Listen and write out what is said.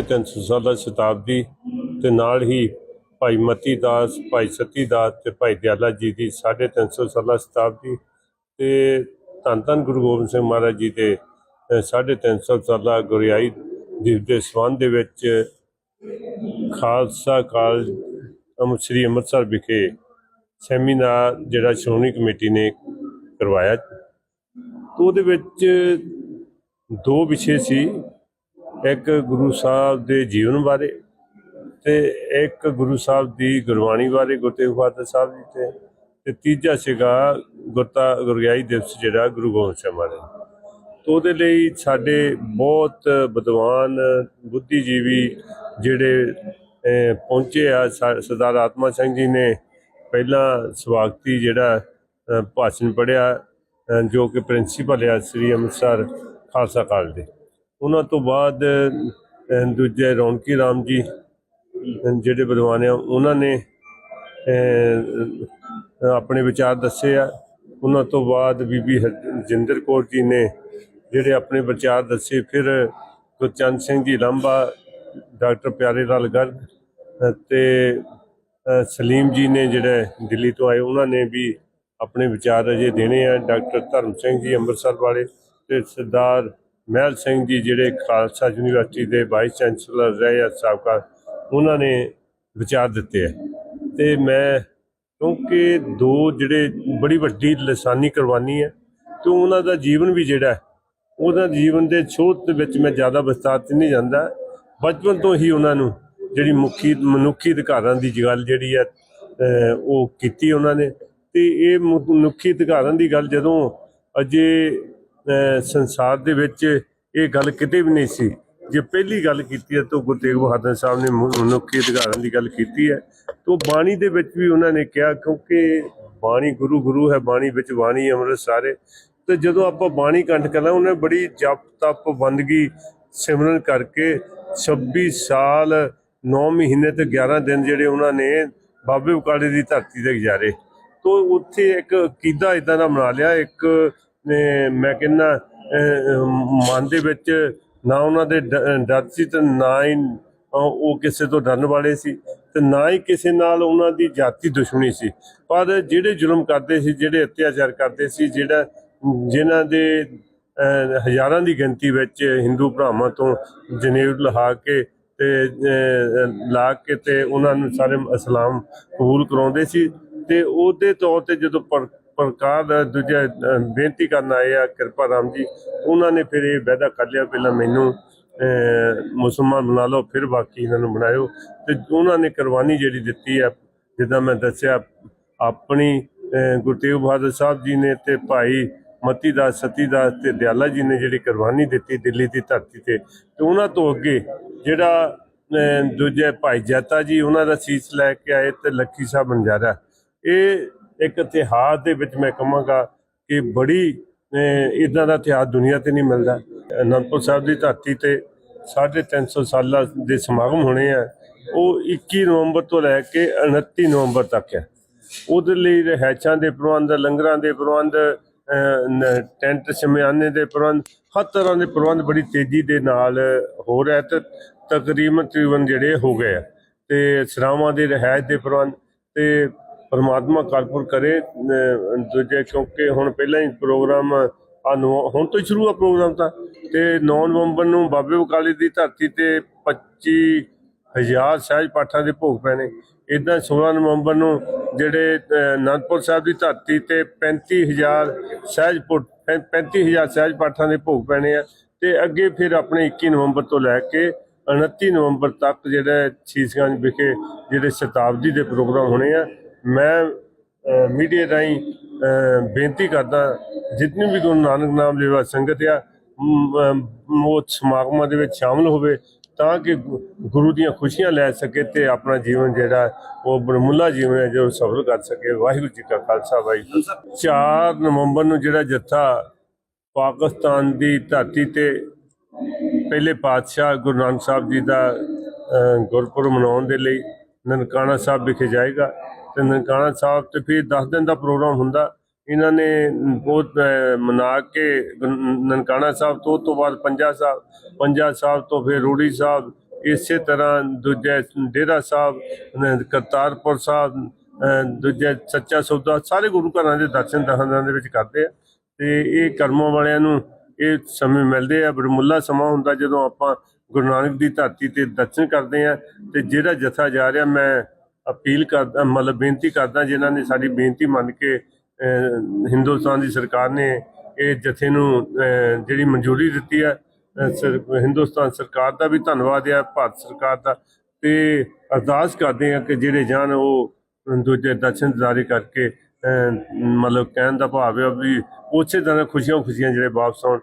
350 ਸਾਲਾ ਸ਼ਤਾਬਦੀ ਤੇ ਨਾਲ ਹੀ ਭਾਈ ਮਤੀ ਦਾਸ ਭਾਈ ਸਤੀ ਦਾਸ ਤੇ ਭਾਈ ਦਿਆਲਾ ਜੀ ਦੀ 350 ਸਾਲਾ ਸ਼ਤਾਬਦੀ ਤੇ ਧੰਨ ਧੰਨ ਗੁਰੂ ਗੋਬਿੰਦ ਸਿੰਘ ਮਹਾਰਾਜ ਜੀ ਦੇ ਅ, 350 ਸਾਲਾ ਗੁਰਿਆਈ ਦਿਵਸ ਦੇ ਸੰਬੰਧ ਦੇ ਵਿੱਚ ਖਾਲਸਾ ਕਾਲਜ ਅਮ ਸ੍ਰੀ ਅੰਮ੍ਰਿਤਸਰ ਵਿਖੇ ਸੈਮੀਨਾਰ ਜਿਹੜਾ ਸ਼੍ਰੋਮਣੀ ਕਮੇਟੀ ਨੇ ਕਰਵਾਇਆ। ਉਹਦੇ ਵਿੱਚ ਦੋ ਵਿਸ਼ੇ ਸੀ। ਇੱਕ ਗੁਰੂ ਸਾਹਿਬ ਦੇ ਜੀਵਨ ਬਾਰੇ ਤੇ ਇੱਕ ਗੁਰੂ ਸਾਹਿਬ ਦੀ ਗੁਰਬਾਣੀ ਬਾਰੇ ਗੁਰੂ ਤੇਗ ਬਹਾਦਰ ਸਾਹਿਬ ਜੀ ਤੇ ਤੇ ਤੀਜਾ ਸੀਗਾ ਗੁਰਤਾ, ਗੁਰਗਿਆਈ ਦਿਵਸ ਜਿਹੜਾ ਗੁਰੂ ਗੋਬਿੰਦ ਸਿੰਘ ਬਾਰੇ ਤੋਂ ਉਹਦੇ ਲਈ ਸਾਡੇ ਬਹੁਤ ਵਿਦਵਾਨ, ਬੁੱਧੀਜੀਵੀ ਜਿਹੜੇ ਪਹੁੰਚੇ ਆ ਸਾ- ਸਰਦਾਰ ਆਤਮਾ ਸਿੰਘ ਜੀ ਨੇ ਪਹਿਲਾਂ ਸਵਾਗਤੀ ਜਿਹੜਾ ਭਾਸ਼ਣ ਪੜਿਆ ਜੋ ਕਿ ਪ੍ਰਿੰਸੀਪਲ ਆ ਸ੍ਰੀ ਅੰਮ੍ਰਿਤਸਰ ਖਾਲਸਾ ਕਾਲਜ ਦੇ। ਉਹਨਾਂ ਤੋਂ ਬਾਅਦ ਦੂਜੇ ਰੌਣਕੀ ਰਾਮ ਜੀ ਜਿਹੜੇ ਵਿਦਵਾਨ ਆ ਉਹਨਾਂ ਨੇ ਆਪਣੇ ਵਿਚਾਰ ਦੱਸੇ ਆ। ਉਹਨਾਂ ਤੋਂ ਬਾਅਦ ਬੀਬੀ ਹਰਜਿੰਦਰ ਕੌਰ ਜੀ ਨੇ ਜਿਹੜੇ ਆਪਣੇ ਵਿਚਾਰ ਦੱਸੇ ਫਿਰ ਗੁਰਚੰਦ ਸਿੰਘ ਜੀ ਲਾਂਬਾ ਡਾਕਟਰ ਪਿਆਰੇ ਲਾਲ ਗਰਗ ਅ, ਤੇ ਸਲੀਮ ਜੀ ਨੇ ਜਿਹੜੇ ਦਿੱਲੀ ਤੋਂ ਆਏ ਉਹਨਾਂ ਨੇ ਵੀ ਆਪਣੇ ਵਿਚਾਰ ਅਜੇ ਦੇਣੇ ਆ। ਡਾਕਟਰ ਧਰਮ ਸਿੰਘ ਜੀ ਅੰਮ੍ਰਿਤਸਰ ਵਾਲੇ ਤੇ ਸਰਦਾਰ ਮਹਿਲ ਸਿੰਘ ਜੀ ਜਿਹੜੇ ਖਾਲਸਾ ਯੂਨੀਵਰਸਿਟੀ ਦੇ ਵਾਈਸ ਚਾਂਸਲਰ ਰਹੇ ਆ ਸਾਬਕਾ ਉਹਨਾਂ ਨੇ ਵਿਚਾਰ ਦਿੱਤੇ ਆ। ਤੇ ਮੈਂ ਕਿਉਂਕਿ ਦੋ ਜਿਹੜੇ ਬੜੀ ਵੱਡੀ ਲਸਾਨੀ ਕੁਰਬਾਨੀ ਹੈ ਤੇ ਉਹਨਾਂ ਦਾ ਜੀਵਨ ਵੀ ਜਿਹੜਾ ਹੈ, ਉਹਦਾ ਜੀਵਨ ਦੇ ਛੋਟ ਦੇ ਵਿੱਚ ਮੈਂ ਜ਼ਿਆਦਾ ਵਿਸਤਾਰ 'ਚ ਨਹੀਂ ਜਾਂਦਾ। ਬਚਪਨ ਤੋਂ ਹੀ ਉਹਨਾਂ ਨੂੰ ਜਿਹੜੀ ਮੁੱਖੀ ਮਨੁੱਖੀ ਅਧਿਕਾਰਾਂ ਦੀ ਗੱਲ ਜਿਹੜੀ ਹੈ ਉਹ ਕੀਤੀ ਉਹਨਾਂ ਨੇ। ਤੇ ਇਹ ਮਨੁੱਖੀ ਅਧਿਕਾਰਾਂ ਦੀ ਗੱਲ ਜਦੋਂ ਅਜੇ ਸੰਸਾਰ ਦੇ ਵਿੱਚ ਇਹ ਗੱਲ ਕਿਤੇ ਵੀ ਨਹੀਂ ਸੀ। ਜੇ ਪਹਿਲੀ ਗੱਲ ਕੀਤੀ ਹੈ ਤਾਂ ਗੁਰੂ ਤੇਗ ਬਹਾਦਰ ਸਾਹਿਬ ਨੇ ਮਨੁੱਖੀ ਅਧਿਕਾਰਾਂ ਦੀ ਗੱਲ ਕੀਤੀ ਹੈ। ਤੋਂ ਬਾਣੀ ਦੇ ਵਿੱਚ ਵੀ ਉਹਨਾਂ ਨੇ ਕਿਹਾ, ਕਿਉਂਕਿ ਬਾਣੀ ਗੁਰੂ ਗੁਰੂ ਹੈ, ਬਾਣੀ ਵਿੱਚ ਬਾਣੀ ਅੰਮ੍ਰਿਤ ਸਾਰੇ। ਤੇ ਜਦੋਂ ਆਪਾਂ ਬਾਣੀ ਕੰਠ ਕਰਨਾ, ਉਹਨੇ ਬੜੀ ਜਪ ਤਪ ਬੰਦਗੀ ਸਿਮਰਨ ਕਰਕੇ 26 ਸਾਲ 9 ਮਹੀਨੇ ਤੇ 11 ਦਿਨ ਜਿਹੜੇ ਉਹਨਾਂ ਨੇ ਬਾਬੇ ਬਕਾਲੇ ਦੀ ਧਰਤੀ ਤੇ ਗੁਜ਼ਾਰੇ। ਤੋਂ ਉੱਥੇ ਇੱਕ ਅਕੀਦਾ ਇਦਾਂ ਦਾ ਬਣਾ ਲਿਆ, ਇੱਕ ਮੈਂ ਕਹਿੰਦਾ ਮਨ ਦੇ ਵਿੱਚ ਨਾ ਉਹਨਾਂ ਦੇ ਡਰ ਸੀ ਤੇ ਨਾ ਹੀ ਉਹ ਕਿਸੇ ਤੋਂ ਡਰਨ ਵਾਲੇ ਸੀ ਤੇ ਨਾ ਹੀ ਕਿਸੇ ਨਾਲ ਉਹਨਾਂ ਦੀ ਜਾਤੀ ਦੁਸ਼ਮਣੀ ਸੀ। ਪਰ ਜਿਹੜੇ ਜ਼ੁਲਮ ਕਰਦੇ ਸੀ, ਜਿਹੜੇ ਅਤਿਆਚਾਰ ਕਰਦੇ ਸੀ, ਜਿਹੜਾ ਜਿਨ੍ਹਾਂ ਦੇ ਹਜ਼ਾਰਾਂ ਦੀ ਗਿਣਤੀ ਵਿੱਚ ਹਿੰਦੂ ਭਰਾਵਾਂ ਤੋਂ ਜਨੇਊ ਲਹਾ ਕੇ ਤੇ ਲਾ ਕੇ ਤੇ ਉਹਨਾਂ ਨੂੰ ਸਾਰੇ ਇਸਲਾਮ ਕਬੂਲ ਕਰਾਉਂਦੇ ਸੀ ਤੇ ਉਹਦੇ ਤੌਰ ਤੇ ਜਦੋਂ ਪਰ- ਪ੍ਰਕਾਰ ਦਾ ਦੂਜਾ ਬੇਨਤੀ ਕਰਨ ਆਏ ਆ ਕਿਰਪਾ ਰਾਮ ਜੀ। ਉਹਨਾਂ ਨੇ ਫਿਰ ਇਹ ਵਾਅਦਾ ਕਰ ਲਿਆ ਪਹਿਲਾਂ ਮੈਨੂੰ ਮੁਸਲਮਾਨ ਬਣਾ ਲਓ ਫਿਰ ਬਾਕੀ ਇਹਨਾਂ ਨੂੰ ਬਣਾਇਓ। ਤੇ ਉਹਨਾਂ ਨੇ ਕੁਰਬਾਨੀ ਜਿਹੜੀ ਦਿੱਤੀ ਆ ਜਿੱਦਾਂ ਮੈਂ ਦੱਸਿਆ ਆਪਣੀ ਗੁਰੂ ਤੇਗ ਬਹਾਦਰ ਸਾਹਿਬ ਜੀ ਨੇ ਤੇ ਭਾਈ ਮਤੀ ਦਾਸ ਸਤੀ ਦਾਸ ਤੇ ਦਿਆਲਾ ਜੀ ਨੇ ਜਿਹੜੀ ਕੁਰਬਾਨੀ ਦਿੱਤੀ ਦਿੱਲੀ ਦੀ ਧਰਤੀ ਤੇ। ਤੇ ਉਹਨਾਂ ਤੋਂ ਅੱਗੇ ਜਿਹੜਾ ਅਹ, ਦੂਜੇ ਭਾਈ ਜੱਤਾ ਜੀ ਉਹਨਾਂ ਦਾ ਸੀਸ ਲੈ ਕੇ ਆਏ ਤੇ ਲੱਖੀ ਸਾਹਿਬ ਬੰਜਾਰਾ ਇਹ ਇੱਕ ਇਤਿਹਾਸ ਦੇ ਵਿੱਚ ਮੈਂ ਕਹਾਂਗਾ ਕਿ ਬੜੀ ਇਦਾਂ ਦਾ ਇਤਿਹਾਸ ਦੁਨੀਆ ਤੇ ਨਹੀਂ ਮਿਲਦਾ। ਅਨੰਦਪੁਰ ਸਾਹਿਬ ਦੀ ਧਰਤੀ ਤੇ 350 ਸਾਲਾਂ ਦੇ ਸਮਾਗਮ ਹੋਣੇ ਆ। ਉਹ 21 ਨਵੰਬਰ ਤੋਂ ਲੈ ਕੇ 29 ਨਵੰਬਰ ਤੱਕ ਹੈ ਉਹਦੇ ਲਈ ਰਹਿਛਾਂ ਦੇ ਪ੍ਰਬੰਧ, ਲੰਗਰਾਂ ਦੇ ਪ੍ਰਬੰਧ ਟੈਂਟ ਸ਼ਮਿਆਨੇ ਦੇ ਪ੍ਰਬੰਧ, ਹਰ ਤਰ੍ਹਾਂ ਦੇ ਪ੍ਰਬੰਧ ਬੜੀ ਤੇਜ਼ੀ ਦੇ ਨਾਲ ਹੋ ਰਿਹਾ ਤੇ ਤਕਰੀਬਨ ਤਕਰੀਬਨ ਜਿਹੜੇ ਹੋ ਗਏ ਤੇ ਸਰਾਵਾਂ ਦੇ ਰਹਿائش ਦੇ ਪ੍ਰਬੰਧ ਤੇ ਪਰਮਾਤਮਾ ਕਾਲਪੁਰ ਕਰੇ ਦੂਜੇ ਕਿਉਂਕਿ ਹੁਣ ਪਹਿਲਾਂ ਹੀ ਪ੍ਰੋਗਰਾਮ, ਆ ਨੌ- ਹੁਣ ਤੋਂ ਸ਼ੁਰੂ ਆ ਪ੍ਰੋਗਰਾਮ ਤਾਂ, ਤੇ 9 ਨਵੰਬਰ ਨੂੰ ਬਾਬੇ ਬਕਾਲੇ ਦੀ ਧਰਤੀ ਤੇ 25 ਹਜ਼ਾਰ ਸਹਿਜ ਪਾਠਾਂ ਦੇ ਭੋਗ ਪੈਣੇ ਇਦਾਂ 16 ਨਵੰਬਰ ਨੂੰ ਜਿਹੜੇ ਅਨੰਦਪੁਰ ਸਾਹਿਬ ਦੀ ਧਰਤੀ ਤੇ 35000 ਸਹਿਜ ਪੁੱਟ 35000 ਸਹਿਜ ਪਾਠਾਂ ਦੇ ਭੋਗ ਪੈਣੇ ਆ, ਤੇ ਅੱਗੇ ਫਿਰ ਆਪਣੇ 21 ਨਵੰਬਰ ਤੋਂ ਲੈ ਕੇ 29 ਨਵੰਬਰ ਤੱਕ ਜਿਹੜਾ ਸ਼ੀਸ਼ਗੰਜ ਵਿਖੇ ਜਿਹੜੇ ਸ਼ਤਾਬਦੀ ਦੇ ਪ੍ਰੋਗਰਾਮ ਹੋਣੇ ਆ ਮੈਂ ਮੀਡੀਆ ਰਾਹੀਂ ਬੇਨਤੀ ਕਰਦਾ ਜਿੰਨੀ ਵੀ ਗੁਰੂ ਨਾਨਕ ਨਾਮ ਲੈਵਾ ਸੰਗਤ ਆ ਉਹ ਸਮਾਗਮਾਂ ਦੇ ਵਿੱਚ ਸ਼ਾਮਲ ਹੋਵੇ ਤਾਂ ਕਿ ਗੁਰੂ ਦੀਆਂ ਖੁਸ਼ੀਆਂ ਲੈ ਸਕੇ ਤੇ ਆਪਣਾ ਜੀਵਨ ਜਿਹੜਾ ਉਹ ਬਰਮੁੱਲਾ ਜੀਵਨ ਹੈ ਜੋ ਸਫਲ ਕਰ ਸਕੇ। ਵਾਹਿਗੁਰੂ ਜੀ ਕਾ ਖਾਲਸਾ ਵਾਹਿਗੁਰੂ 4 ਨਵੰਬਰ ਨੂੰ ਜਿਹੜਾ ਜੱਥਾ ਪਾਕਿਸਤਾਨ ਦੀ ਧਰਤੀ ਤੇ ਪਹਿਲੇ ਪਾਤਸ਼ਾਹ ਗੁਰੂ ਨਾਨਕ ਸਾਹਿਬ ਜੀ ਦਾ ਅਹ, ਗੁਰਪੁਰਬ ਮਨਾਉਣ ਦੇ ਲਈ ਨਨਕਾਣਾ ਸਾਹਿਬ ਵਿਖੇ ਜਾਏਗਾ ਤੇ ਨਨਕਾਣਾ ਸਾਹਿਬ ਤੇ ਫਿਰ 10 ਦਿਨ ਦਾ ਪ੍ਰੋਗਰਾਮ ਹੁੰਦਾ। ਇਹਨਾਂ ਨੇ ਬਹੁਤ ਮਨਾ ਕੇ ਨਨਕਾਣਾ ਸਾਹਿਬ ਤੋਂ, ਉਸ ਤੋਂ ਬਾਅਦ ਪੰਜਾ ਸਾਹਿਬ ਪੰਜਾ ਸਾਹਿਬ ਤੋਂ ਫਿਰ ਰੂੜੀ ਸਾਹਿਬ, ਇਸੇ ਤਰ੍ਹਾਂ ਦੂਜੇ ਡੇਰਾ ਸਾਹਿਬ ਕਰਤਾਰਪੁਰ ਸਾਹਿਬ, ਅਹ, ਦੂਜੇ ਸੱਚਾ ਸੌਦਾ, ਸਾਰੇ ਗੁਰੂ ਘਰਾਂ ਦੇ ਦਰਸ਼ਨ ਦਹਾਨਾਂ ਦੇ ਵਿੱਚ ਕਰਦੇ ਆ। ਤੇ ਇਹ ਕਰਮਾਂ ਵਾਲਿਆਂ ਨੂੰ ਇਹ ਸਮੇਂ ਮਿਲਦੇ ਆ ਬਰਮੁੱਲਾ ਸਮਾਂ ਹੁੰਦਾ ਜਦੋਂ ਆਪਾਂ ਗੁਰੂ ਨਾਨਕ ਦੀ ਧਰਤੀ ਤੇ ਦਰਸ਼ਨ ਕਰਦੇ ਆ ਤੇ ਜਿਹੜਾ ਜਥਾ ਜਾ ਰਿਹਾ, ਮੈਂ ਅਪੀਲ ਕਰਦਾ, ਮਤਲਬ ਬੇਨਤੀ ਕਰਦਾ ਜਿਨ੍ਹਾਂ ਨੇ ਸਾਡੀ ਬੇਨਤੀ ਮੰਨ ਕੇ ਹਿੰਦੁਸਤਾਨ ਦੀ ਸਰਕਾਰ ਨੇ ਇਹ ਜਥੇ ਨੂੰ ਜਿਹੜੀ ਮਨਜ਼ੂਰੀ ਦਿੱਤੀ ਹੈ ਸਰ- ਹਿੰਦੁਸਤਾਨ ਸਰਕਾਰ ਦਾ ਵੀ ਧੰਨਵਾਦ ਹੈ, ਭਾਰਤ ਸਰਕਾਰ ਦਾ ਤੇ ਅਰਦਾਸ ਕਰਦੇ ਆ ਕਿ ਜਿਹੜੇ ਜਾਣ ਉਹ ਦੂਜੇ ਦਰਸ਼ਨ ਦਿਦਾਰੇ ਕਰਕੇ ਮਤਲਬ ਕਹਿਣ ਦਾ ਭਾਵ ਹੈ ਵੀ ਉਸੇ ਤਰ੍ਹਾਂ ਖੁਸ਼ੀਆਂ ਖੁਸ਼ੀਆਂ ਜਿਹੜੇ ਵਾਪਸ ਆਉਣ।